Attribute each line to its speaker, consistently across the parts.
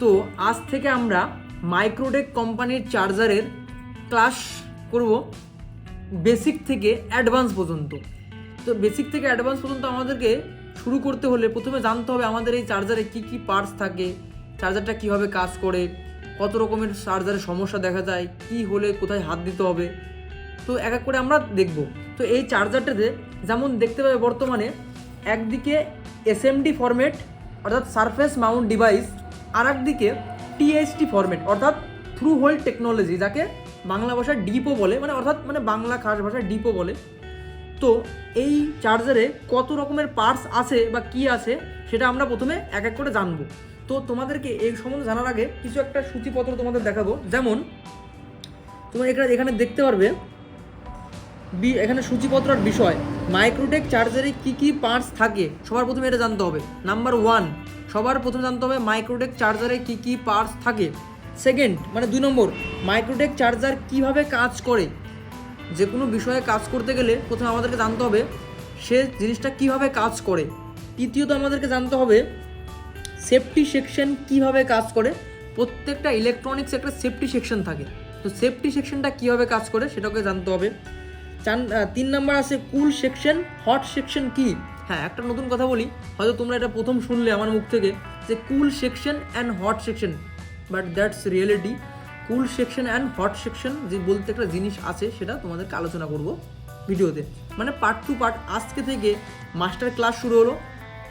Speaker 1: তো আজ থেকে আমরা মাইক্রোটেক কোম্পানির চার্জারের ক্লাস করব বেসিক থেকে অ্যাডভান্স পর্যন্ত। তো বেসিক থেকে অ্যাডভান্স পর্যন্ত আমাদেরকে শুরু করতে হলে প্রথমে জানতে হবে আমাদের এই চার্জারে কী কী পার্টস থাকে চার্জারটা কীভাবে কাজ করে, কত রকমের চার্জারের সমস্যা দেখা যায়, কী হলে কোথায় হাত দিতে হবে, তো এক এক করে আমরা দেখব। তো এই চার্জারটাতে যেমন দেখতে পাবে বর্তমানে একদিকে এসএমডি ফরম্যাট অর্থাৎ সারফেস মাউন্ট ডিভাইস আর একদিকে টিএসটি ফরম্যাট অর্থাৎ থ্রু হোল টেকনোলজি যাকে বাংলা ভাষায় ডিপো বলে মানে অর্থাৎ মানে বাংলা খাস ভাষায় ডিপো বলে। তো এই চার্জারে কত রকমের পার্টস আছে বা কি আছে, সেটা আমরা প্রথমে এক এক করে জানব। তো তোমাদেরকে এই সম্বন্ধে জানার আগে কিছু একটা সূচিপত্র তোমাদের দেখাবো। যেমন, তোমরা এখানে এখানে দেখতে পারবে এখানে সূচিপত্রর বিষয়। মাইক্রোটেক চার্জারে কি কি পার্টস থাকে, সবার প্রথমে এটা জানতে হবে। নাম্বার ওয়ান, সবার প্রথমে জানতে হবে মাইক্রোটেক চার্জারে কি কি পার্টস থাকে। সেকেন্ড মানে দুই নম্বর, মাইক্রোটেক চার্জার কীভাবে কাজ করে? যে কোনো বিষয়ে কাজ করতে গেলে প্রথমে আমাদেরকে জানতে হবে সে জিনিসটা কীভাবে কাজ করে। তৃতীয়ত আমাদেরকে জানতে হবে সেফটি সেকশন কীভাবে কাজ করে। প্রত্যেকটা ইলেকট্রনিক্স একটা সেফটি সেকশন থাকে। তো সেফটি সেকশনটা কীভাবে কাজ করে সেটাকে জানতে হবে। চার তিন নাম্বার আছে কুল সেকশন হট সেকশন কি? হ্যাঁ একটা নতুন কথা বলি। হয়তো তোমরা এটা প্রথম শুনলে আমার মুখ থেকে যে cool section and hot section but that's reality cool section and hot section যে বলতে একটা জিনিস আছে, সেটা তোমাদেরকে আলোচনা করব ভিডিওতে। মানে পার্ট টু পার্ট আজকে থেকে মাস্টার ক্লাস শুরু হলো।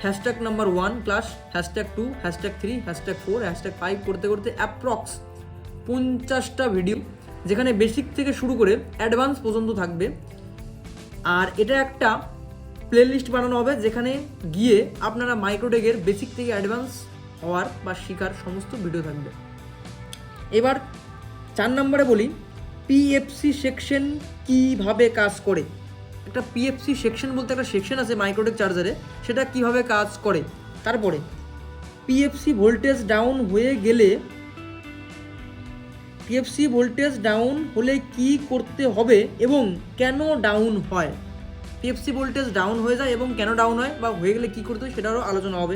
Speaker 1: Hashtag number one class hashtag two hashtag three hashtag four hashtag five করতে করতে অ্যাপ্রক্স পঞ্চাশটা ভিডিও যেখানে বেসিক থেকে শুরু করে অ্যাডভান্স পর্যন্ত থাকবে। আর এটা একটা প্লেলিস্ট বানানো হবে যেখানে গিয়ে আপনারা মাইক্রোটেকের বেসিক থেকে অ্যাডভান্স হওয়ার বা শেখার সমস্ত ভিডিও থাকবে। এবার চার নম্বরে বলি পিএফসি সেকশন কীভাবে কাজ করে? একটা পিএফসি সেকশন বলতে একটা সেকশন আছে মাইক্রোটেক চার্জারে, সেটা কীভাবে কাজ করে? তারপরে পিএফসি ভোল্টেজ ডাউন হয়ে গেলে পিএফসি ভোল্টেজ ডাউন হলে কি করতে হবে এবং কেন ডাউন হয়? পিএফসি ভোল্টেজ ডাউন হয়ে যায় এবং কেন ডাউন হয় বা হয়ে গেলে কি করতে হয় সেটারও আলোচনা হবে।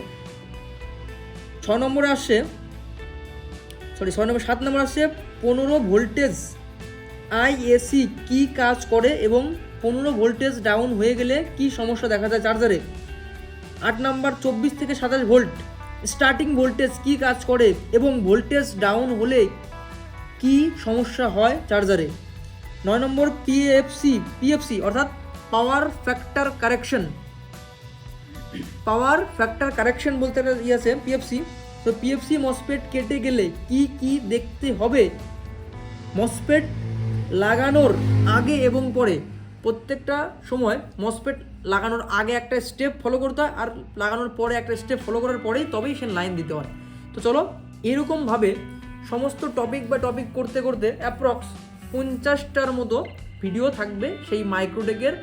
Speaker 1: ছ নম্বরে আসছে সরি ছয় নম্বর, সাত নম্বর আসছে পনেরো ভোল্টেজ আইএসি কি কাজ করে এবং পনেরো ভোল্টেজ ডাউন হয়ে গেলে কি সমস্যা দেখা যায় চার্জারে আট নাম্বার, চব্বিশ থেকে সাতাশ ভোল্ট স্টার্টিং ভোল্টেজ কি কাজ করে এবং ভোল্টেজ ডাউন হলে কি সমস্যা হয় চার্জারে? নয় নম্বর পিএফসি পিএফসি অর্থাৎ power factor correction power factor correction বলতে একটা ইয়ে আছে পিএফসি তো পিএফসি মসপেট কেটে গেলে কি কি দেখতে হবে? মসপেট লাগানোর আগে এবং পরে। প্রত্যেকটা সময় মসপেট লাগানোর আগে একটা স্টেপ ফলো করতে হয় আর লাগানোর পরে একটা স্টেপ ফলো করার পরেই তবেই সে লাইন দিতে হয়। তো চলো, এরকমভাবে সমস্ত টপিক বা টপিক করতে করতে অ্যাপ্রক্স পঞ্চাশটার মতো ভিডিও থাকবে সেই মাইক্রোটেকের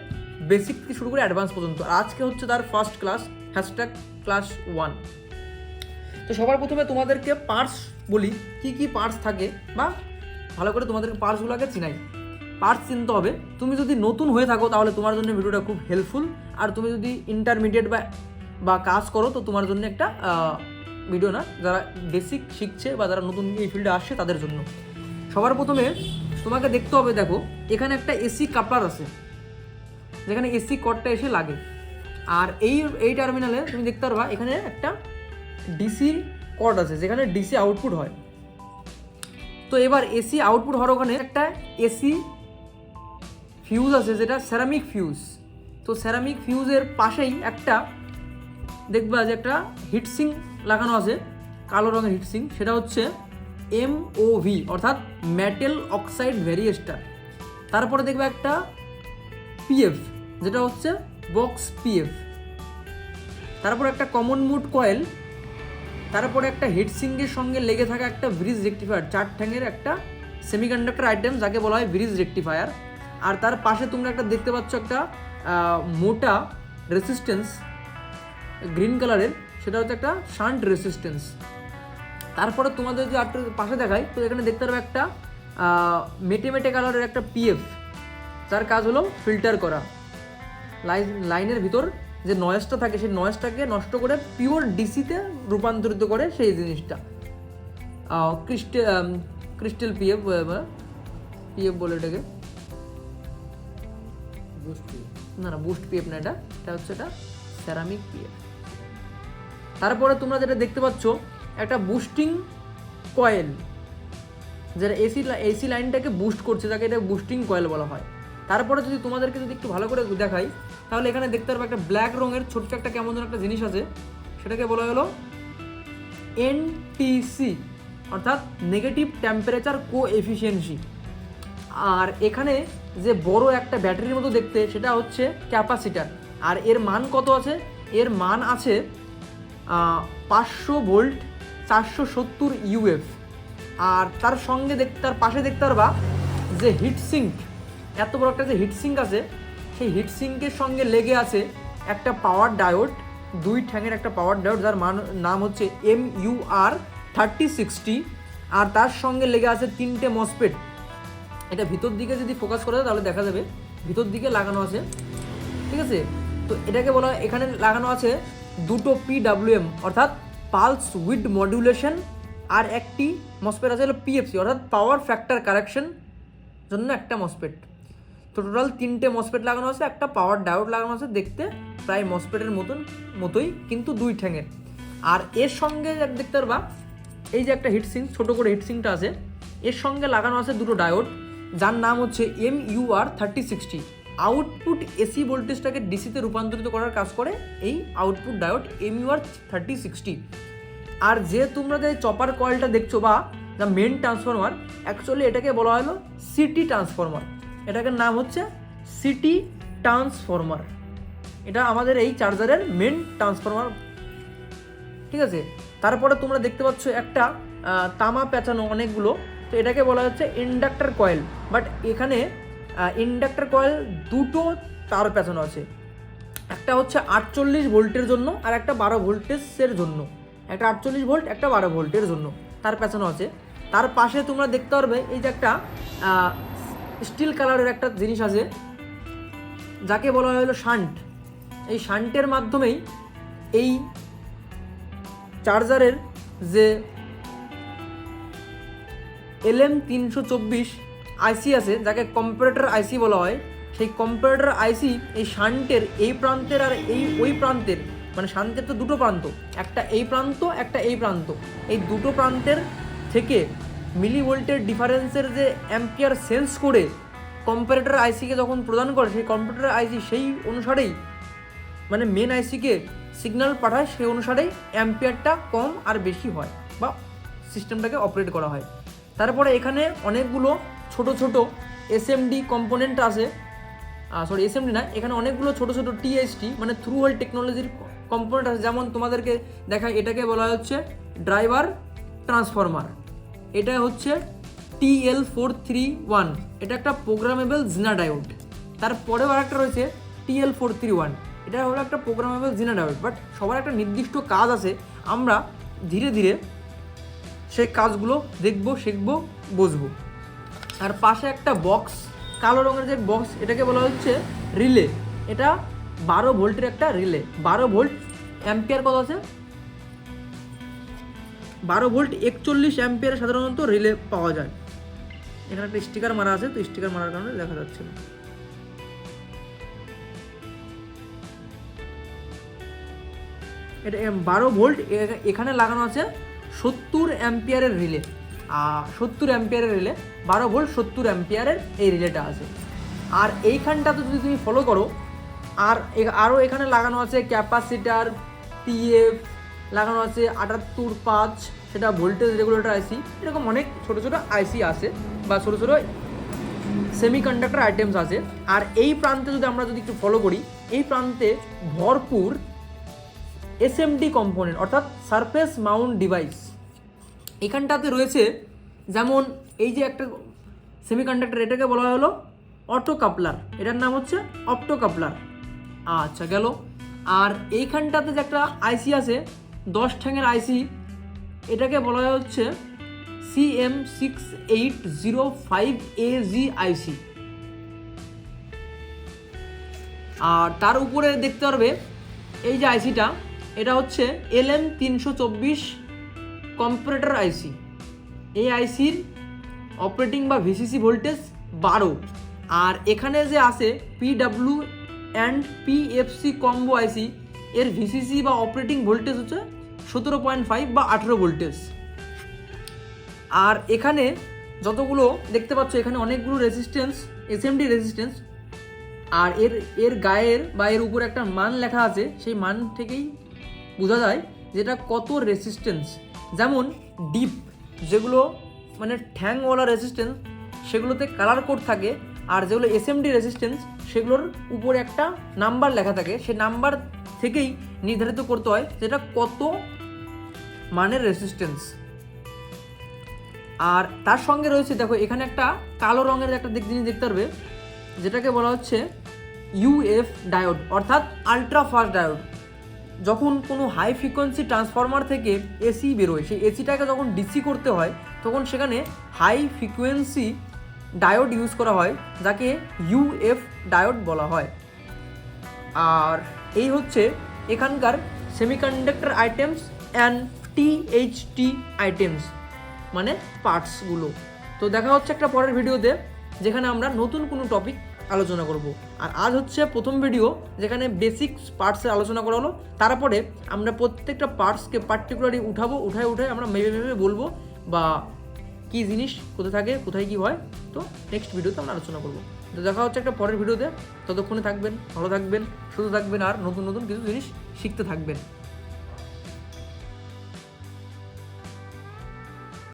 Speaker 1: বেসিক থেকে শুরু করে অ্যাডভান্স পর্যন্ত। আজকে হচ্ছে তার first class hashtag class one তো সবার প্রথমে তোমাদেরকে পার্টস বলি, কি কি পার্টস থাকে বা ভালো করে তোমাদেরকে পার্টসগুলোকে চিনাই। পার্টস চিনতে হবে। তুমি যদি নতুন হয়ে থাকো তাহলে তোমার জন্য ভিডিওটা খুব হেল্পফুল আর তুমি যদি ইন্টারমিডিয়েট বা বা কাজ করো তো তোমার জন্য একটা ভিডিও না, যারা বেসিক শিখছে বা যারা নতুন এই ফিল্ডে আসছে তাদের জন্য। সবার প্রথমে তোমাকে দেখতে হবে, দেখো, এখানে একটা এসি কাপলার আছে, যেখানে এসি কটটা এসে লাগে। আর এই এই টার্মিনালে তুমি দেখতে পারবা, এখানে একটা ডিসি কর্ড আছে, যেখানে ডিসি আউটপুট হয়। তো এবার এসি আউটপুট হওয়ার ওখানে একটা এসি ফিউজ আছে, যেটা সেরামিক ফিউজ তো সেরামিক ফিউজের পাশেই একটা, দেখবা যে একটা হিটসিং লাগানো আছে, কালো রঙের হিটসিং সেটা হচ্ছে এম ও ভি অর্থাৎ মেটেল অক্সাইড ভ্যারিয়েস্টার তারপরে দেখবে একটা পিএফ যেটা হচ্ছে বক্স পিএফ তারপর একটা কমন মুড কয়েল তারপরে একটা হিটসিঙ্গের সঙ্গে লেগে থাকা একটা ব্রিজ রেকটিফায়ার চার ঠ্যাঙের একটা সেমিকন্ডাক্টর আইটেম যাকে বলা হয় ব্রিজ রেকটিফায়ার আর তার পাশে তোমরা একটা দেখতে পাচ্ছ একটা মোটা রেসিস্টেন্স গ্রিন কালারের সেটা হচ্ছে একটা শান্ট রেসিস্টেন্স তারপরে তোমাদের যদি আরেকটু পাশে দেখায় তো এখানে দেখতে পারবে একটা মেটে মেটে কালারের একটা পিএফ তার কাজ হলো ফিল্টার করা। লাইন লাইনের ভিতর যে নয়েজটা থাকে সেই নয়েজটাকে নষ্ট করে পিওর ডিসিতে রূপান্তরিত করে সেই জিনিসটা। ক্রিস্টেল ক্রিস্টেল পিএফ পিএফ বলে এটাকে। না না বুস্ট পিএফ না এটা। এটা হচ্ছে এটা সেরামিক পিএফ তারপরে তোমরা যেটা দেখতে পাচ্ছ, একটা বুস্টিং কয়েল যারা এসি এসি লাইনটাকে বুস্ট করছে তাকে এটা বুস্টিং কয়েল বলা হয়। তারপরে যদি তোমাদেরকে যদি একটু ভালো করে দেখাই, তাহলে এখানে দেখতে পারবে একটা ব্ল্যাক রঙের ছোট্ট একটা কেমন যেন একটা জিনিস আছে। সেটাকে বলা হলো এনটিসি অর্থাৎ নেগেটিভ টেম্পারেচার কো এফিসিয়েন্সি আর এখানে যে বড় একটা ব্যাটারির মতো দেখতে, সেটা হচ্ছে ক্যাপাসিটার আর এর মান কত আছে? এর মান আছে পাঁচশো ভোল্ট, চারশো সত্তর ইউএফ আর তার সঙ্গে দেখ তার পাশে দেখতে পারবা যে হিটসিঙ্ক এত বড় একটা যে হিটসিঙ্ক আছে, সেই হিটসিঙ্কের সঙ্গে লেগে আছে একটা পাওয়ার ডায়োড দুই ঠ্যাঙের একটা পাওয়ার ডায়োড যার মান নাম হচ্ছে M U R thirty sixty আর তার সঙ্গে লেগে আছে তিনটে মসপেট এটা ভিতর দিকে যদি ফোকাস করা যায় তাহলে দেখা যাবে, ভিতর দিকে লাগানো আছে। ঠিক আছে? তো এটাকে বলা এখানে লাগানো আছে দুটো পিডাব্লিউএম অর্থাৎ পালস উইড মডুলেশন আর একটি মসপেট আছে হলো পিএফসি অর্থাৎ পাওয়ার ফ্যাক্টর কারেকশন জন্য একটা মসপেট তো টোটাল তিনটে মসপেট লাগানো আছে, একটা পাওয়ার ডায়োড লাগানো আছে, দেখতে প্রায় মসপেটের মতন, মতোই, কিন্তু দুই ঠ্যাঙের আর এর সঙ্গে দেখতে পারবা, এই যে একটা হিটসিং ছোট করে হিটসিংটা আছে, এর সঙ্গে লাগানো আছে দুটো ডায়োড যার নাম হচ্ছে M UR thirty sixty output AC ভোল্টেজটাকে ডিসিতে রূপান্তরিত করার কাজ করে এই output diode M UR thirty sixty আর যে তোমরা যে চপার কয়েলটা দেখছ বা দ্য মেন ট্রান্সফরমার অ্যাকচুয়ালি এটাকে বলা হলো সিটি ট্রান্সফরমার এটাকে নাম হচ্ছে সিটি ট্রান্সফরমার এটা আমাদের এই চার্জারের মেন ট্রান্সফরমার ঠিক আছে? তারপরে তোমরা দেখতে পাচ্ছ একটা তামা পেঁচানো অনেকগুলো। তো এটাকে বলা হচ্ছে ইন্ডাক্টর কয়েল বাট এখানে ইন্ডাক্টর কয়েল দুটো তার পেঁচানো আছে। একটা হচ্ছে আটচল্লিশ ভোল্টের জন্য আর একটা বারো ভোল্টেজের জন্য। একটা আটচল্লিশ ভোল্ট, একটা বারো ভোল্টের জন্য তার পেছানো আছে। তার পাশে তোমরা দেখতে পারবে এই যে একটা স্টিল কালারের একটা জিনিস আছে, যাকে বলা হয় হলো শান্ট এই শান্টের মাধ্যমেই এই চার্জারের যে এলএম তিনশো চব্বিশ আইসি আছে, যাকে কম্পিউটার আইসি বলা হয়। সেই কম্পিউটার আইসি এই শান্টের এই প্রান্তের আর এই, ওই প্রান্তের মানে শান্তের তো দুটো প্রান্ত, একটা এই প্রান্ত, একটা এই প্রান্ত। এই দুটো প্রান্তের থেকে মিলি ভোল্টের ডিফারেন্সের যে অ্যাম্পিয়ার সেন্স করে কম্পিউটার আইসিকে যখন প্রদান করে, সেই কম্পিউটার আইসি সেই অনুসারেই মানে মেন আইসিকে সিগন্যাল পাঠায়, সেই অনুসারেই অ্যাম্পিয়ারটা কম আর বেশি হয় বা সিস্টেমটাকে অপারেট করা হয়। তারপরে এখানে অনেকগুলো ছোট ছোট এসএমডি কম্পোনেন্ট আছে। সরি এসএমডি না, এখানে অনেকগুলো ছোট ছোট টিএসটি মানে থ্রু হোল টেকনোলজির কম্পোনেন্ট আছে। যেমন তোমাদেরকে দেখায় এটাকে বলা হচ্ছে ড্রাইভার ট্রান্সফরমার এটা হচ্ছে টিএল ফোর থ্রি ওয়ান এটা একটা প্রোগ্রামেবল জিনা ডায়োড তারপরেও আরেকটা রয়েছে টিএল ফোর থ্রি ওয়ান এটা হলো একটা প্রোগ্রামেবল জিনা ডায়োড বাট সবার একটা নির্দিষ্ট কাজ আছে। আমরা ধীরে ধীরে সেই কাজগুলো দেখব, শিখব, বুঝব। আর পাশে একটা বক্স কালো রঙের যে বক্স এটাকে বলা হচ্ছে রিলে এটা বারো ভোল্টের একটা রিলে বারো ভোল্ট অ্যাম্পিয়ার কত আছে? বারো ভোল্ট একচল্লিশ অ্যাম্পিয়ার সাধারণত রিলে পাওয়া যায়। এখানে একটা স্টিকার মারা আছে, তো স্টিকার মারার কারণে দেখা যাচ্ছে না। এটা বারো ভোল্ট এখানে লাগানো আছে সত্তর অ্যাম্পিয়ারের রিলে সত্তর অ্যাম্পিয়ারের রিলে বারো ভোল্ট সত্তর অ্যাম্পিয়ারের এই রিলেটা আছে। আর এইখানটাতে যদি তুমি ফলো করো, আর আরও এখানে লাগানো আছে ক্যাপাসিটার পিএফ লাগানো আছে আটাত্তর পাঁচ, সেটা ভোল্টেজ রেগুলেটর আইসি এরকম অনেক ছোটো ছোটো আইসি আছে বা ছোটো ছোটো সেমিকন্ডাক্টর আইটেমস আছে। আর এই প্রান্তে যদি আমরা যদি একটু ফলো করি, এই প্রান্তে ভরপুর এসএমডি কম্পোনেন্ট অর্থাৎ সারফেস মাউন্ট ডিভাইস এখানটাতে রয়েছে যেমন এই যে একটা সেমিকন্ডাক্টর এটাকে বলা হলো অটো কাপলার এটার নাম হচ্ছে অপটো কাপলার আচ্ছা গেল। আর এইখানটাতে যে একটা আইসি আছে, দশ ঠ্যাঙের আইসি এটাকে বলা হচ্ছে CM six eight zero five A G IC আর তার উপরে দেখতে পারবে, এই যে আইসিটা এটা হচ্ছে এল এম তিনশো চব্বিশ কম্পিউটার আইসি। এই আইসির অপারেটিং বা ভিসিসি ভোল্টেজ বারো। আর এখানে যে আছে PW and PFC combo IC এর ভিসিসি বা অপারেটিং ভোল্টেজ হচ্ছে সতেরো পয়েন্ট ফাইভ বা আঠেরো ভোল্টেজ। আর এখানে যতগুলো দেখতে পাচ্ছ, এখানে অনেকগুলো রেজিস্ট্যান্স এসএমডি রেজিস্ট্যান্স আর এর এর গায়ের বা এর উপরে একটা মান লেখা আছে, সেই মান থেকেই বোঝা যায় যেটা কত রেসিস্ট্যান্স যেমন ডিপ যেগুলো মানে ঠ্যাংওয়ালা রেসিস্ট্যান্স সেগুলোতে কালার কোড থাকে, আর যেগুলো এসএমডি রেসিস্ট্যান্স সেগুলোর উপরে একটা নাম্বার লেখা থাকে। সেই নাম্বার থেকেই নির্ধারিত করতে হয় যেটা কত মানের রেসিস্ট্যান্স আর তার সঙ্গে রয়েছে, দেখো, এখানে একটা কালো রঙের একটা দিক জিনিস দেখতে পারবে, যেটাকে বলা হচ্ছে ইউএফ ডায়োড অর্থাৎ আলট্রা ফাস্ট ডায়োড যখন কোনো হাই ফ্রিকোয়েন্সি ট্রান্সফরমার থেকে এসি বেরোয়, সেই এসিটাকে যখন ডিসি করতে হয়, তখন সেখানে হাই ফ্রিকোয়েন্সি ডায়োড ইউজ করা হয়, যাকে ইউএফ ডায়োড বলা হয়। আর এই হচ্ছে এখানকার semiconductor items and THT items মানে পার্টসগুলো তো দেখা হচ্ছে একটা পরের ভিডিওতে যেখানে আমরা নতুন কোনো টপিক আলোচনা করব। আর আজ হচ্ছে প্রথম ভিডিও যেখানে বেসিক পার্টসের আলোচনা করা হলো। তারপরে আমরা প্রত্যেকটা পার্টসকে পার্টিকুলারলি উঠাবো, উঠায় উঠায় আমরা মেপে মেপে বলব বা কী জিনিস, কোথায় থাকে, কোথায় কী হয়। তো নেক্সট ভিডিওতে আমরা আলোচনা করব। তো দেখা হচ্ছে একটা পরের ভিডিওতে ততক্ষণে থাকবেন, ভালো থাকবেন, সুস্থ থাকবেন আর নতুন নতুন কিছু জিনিস শিখতে থাকবেন।